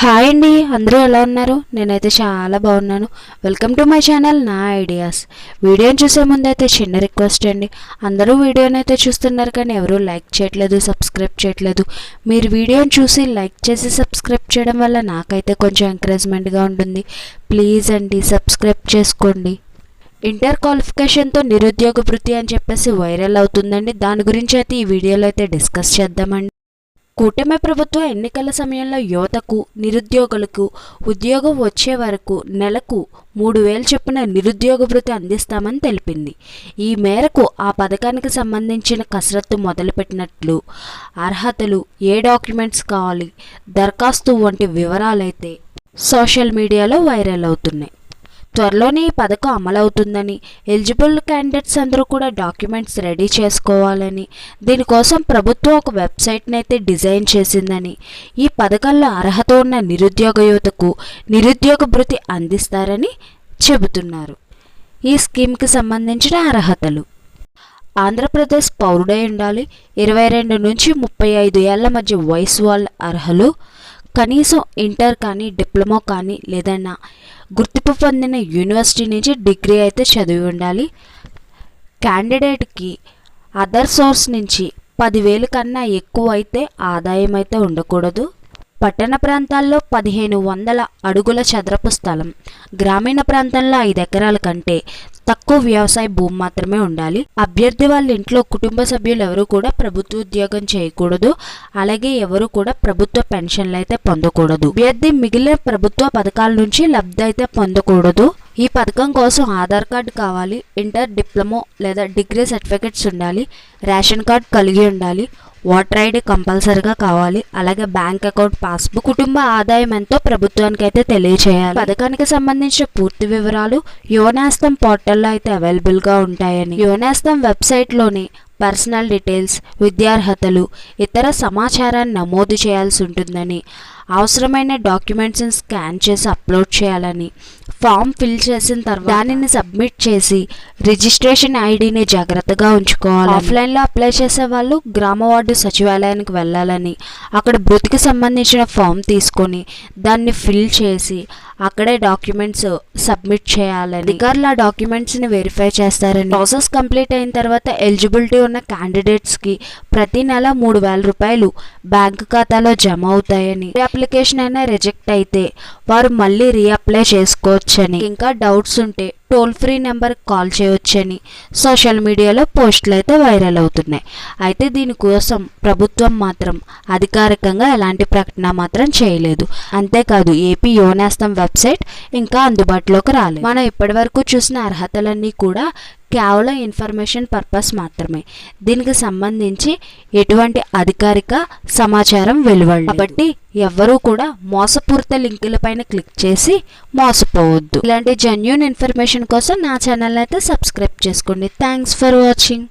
Hi అండి అందరూ ఎలా ఉన్నారు? నేనైతే చాలా బాగున్నాను. వెల్కమ్ టు మై ఛానల్ నా ఐడియాస్ వీడియోని చూసే ముందు అయితే చిన్న రిక్వెస్ట్ అండి. అందరూ వీడియోని అయితే చూస్తున్నారు కానీ ఎవరూ లైక్ చేయట్లేదు సబ్స్క్రైబ్ చేయట్లేదు. మీరు వీడియోని చూసి లైక్ చేసి సబ్స్క్రైబ్ చేయడం వల్ల నాకైతే కొంచెం ఎంకరేజ్మెంట్గా ఉంటుంది. ప్లీజ్ అండి సబ్స్క్రైబ్ చేసుకోండి. ఇంటర్ క్వాలిఫికేషన్తో నిరుద్యోగ వృత్తి అని చెప్పేసి వైరల్ అవుతుందండి. దాని గురించి అయితే ఈ వీడియోలో అయితే డిస్కస్ చేద్దామండి. కూటమి ప్రభుత్వం ఎన్నికల సమయంలో యువతకు నిరుద్యోగులకు ఉద్యోగం వచ్చే వరకు నెలకు మూడు వేలు చొప్పున నిరుద్యోగ భృతి అందిస్తామని తెలిపింది. ఈ మేరకు ఆ పథకానికి సంబంధించిన కసరత్తు మొదలుపెట్టినట్లు అర్హతలు ఏ డాక్యుమెంట్స్ కావాలి దరఖాస్తు వంటి వివరాలైతే సోషల్ మీడియాలో వైరల్ అవుతున్నాయి. త్వరలోనే ఈ పథకం అమలవుతుందని ఎలిజిబుల్ క్యాండిడేట్స్ అందరూ కూడా డాక్యుమెంట్స్ రెడీ చేసుకోవాలని దీనికోసం ప్రభుత్వం ఒక వెబ్సైట్ని అయితే డిజైన్ చేసిందని ఈ పథకంలో అర్హత ఉన్న నిరుద్యోగ యువతకు నిరుద్యోగ భృతి అందిస్తారని చెబుతున్నారు. ఈ స్కీమ్కి సంబంధించిన అర్హతలు. ఆంధ్రప్రదేశ్ పౌరుడై ఉండాలి ఇరవై రెండు నుంచి ముప్పై ఐదు ఏళ్ళ మధ్య వయసు వాళ్ళ అర్హులు కనీసం ఇంటర్ కానీ డిప్లొమా కానీ లేదన్నా గుర్తింపు పొందిన యూనివర్సిటీ నుంచి డిగ్రీ అయితే చదివి ఉండాలి. క్యాండిడేట్కి అదర్ సోర్స్ నుంచి పదివేలు కన్నా ఎక్కువ అయితే ఆదాయం అయితే ఉండకూడదు. పట్టణ ప్రాంతాల్లో పదిహేను వందల అడుగుల చదరపు స్థలం గ్రామీణ ప్రాంతంలో ఐదు ఎకరాల కంటే తక్కువ వ్యవసాయ భూమి మాత్రమే ఉండాలి. అభ్యర్థి వాళ్ళ ఇంట్లో కుటుంబ సభ్యులు ఎవరు కూడా ప్రభుత్వ ఉద్యోగం చేయకూడదు. అలాగే ఎవరు కూడా ప్రభుత్వ పెన్షన్లు అయితే పొందకూడదు. అభ్యర్థి మిగిలిన ప్రభుత్వ పథకాల నుంచి లబ్ధి అయితే పొందకూడదు. ఈ పథకం కోసం ఆధార్ కార్డు కావాలి ఇంటర్ డిప్లొమో లేదా డిగ్రీ సర్టిఫికెట్స్ ఉండాలి రేషన్ కార్డ్ కలిగి ఉండాలి ఓటర్ ఐడి కంపల్సరిగా కావాలి. అలాగే బ్యాంక్ అకౌంట్ పాస్బుక్ కుటుంబ ఆదాయం ఎంతో ప్రభుత్వానికి అయితే తెలియచేయాలి. పథకానికి సంబంధించిన పూర్తి వివరాలు యువనేస్తం పోర్టల్లో అయితే అవైలబుల్గా ఉంటాయని. యువనేస్తం వెబ్సైట్లోని పర్సనల్ డీటెయిల్స్ విద్యార్హతలు ఇతర సమాచారాన్ని నమోదు చేయాల్సి ఉంటుందని అవసరమైన డాక్యుమెంట్స్ని స్కాన్ చేసి అప్లోడ్ చేయాలని ఫామ్ ఫిల్ చేసిన తర్వాత దానిని సబ్మిట్ చేసి రిజిస్ట్రేషన్ ఐడిని జాగ్రత్తగా ఉంచుకోవాలి ఆఫ్లైన్లో అప్లై చేసే వాళ్ళు గ్రామ వార్డు సచివాలయానికి వెళ్ళాలని అక్కడ బృతికి సంబంధించిన ఫామ్ తీసుకొని దాన్ని ఫిల్ చేసి అక్కడే డాక్యుమెంట్స్ సబ్మిట్ చేయాలని. అధికారులు ఆ డాక్యుమెంట్స్ని వెరిఫై చేస్తారని. ప్రాసెస్ కంప్లీట్ అయిన తర్వాత ఎలిజిబిలిటీ ఉన్న క్యాండిడేట్స్కి ప్రతి నెల మూడు వేల రూపాయలు బ్యాంకు ఖాతాలో జమ అవుతాయని. అప్లికేషన్ అయినా రిజెక్ట్ అయితే వారు మళ్ళీ రీఅప్లై చేసుకోవచ్చని. ఇంకా డౌట్స్ ఉంటే టోల్ ఫ్రీ నెంబర్ కాల్ చేయవచ్చని సోషల్ మీడియాలో పోస్టులు అయితే వైరల్ అవుతున్నాయి. అయితే దీనికోసం ప్రభుత్వం మాత్రం అధికారికంగా ఎలాంటి ప్రకటన మాత్రం చేయలేదు. అంతేకాదు ఏపీ యోనేస్తం వెబ్సైట్ ఇంకా అందుబాటులోకి రాలేదు. మనం ఇప్పటివరకు చూసిన అర్హతలన్నీ కూడా కేవలం ఇన్ఫర్మేషన్ పర్పస్ మాత్రమే. దీనికి సంబంధించి ఎటువంటి అధికారిక సమాచారం వెలువడలేదు. కాబట్టి ఎవ్వరూ కూడా మోసపూరిత లింకులపైన క్లిక్ చేసి మోసపోవద్దు. ఇలాంటి జెన్యున్ ఇన్ఫర్మేషన్ కోసం నా ఛానల్ అయితే సబ్స్క్రైబ్ చేసుకోండి. Thanks for watching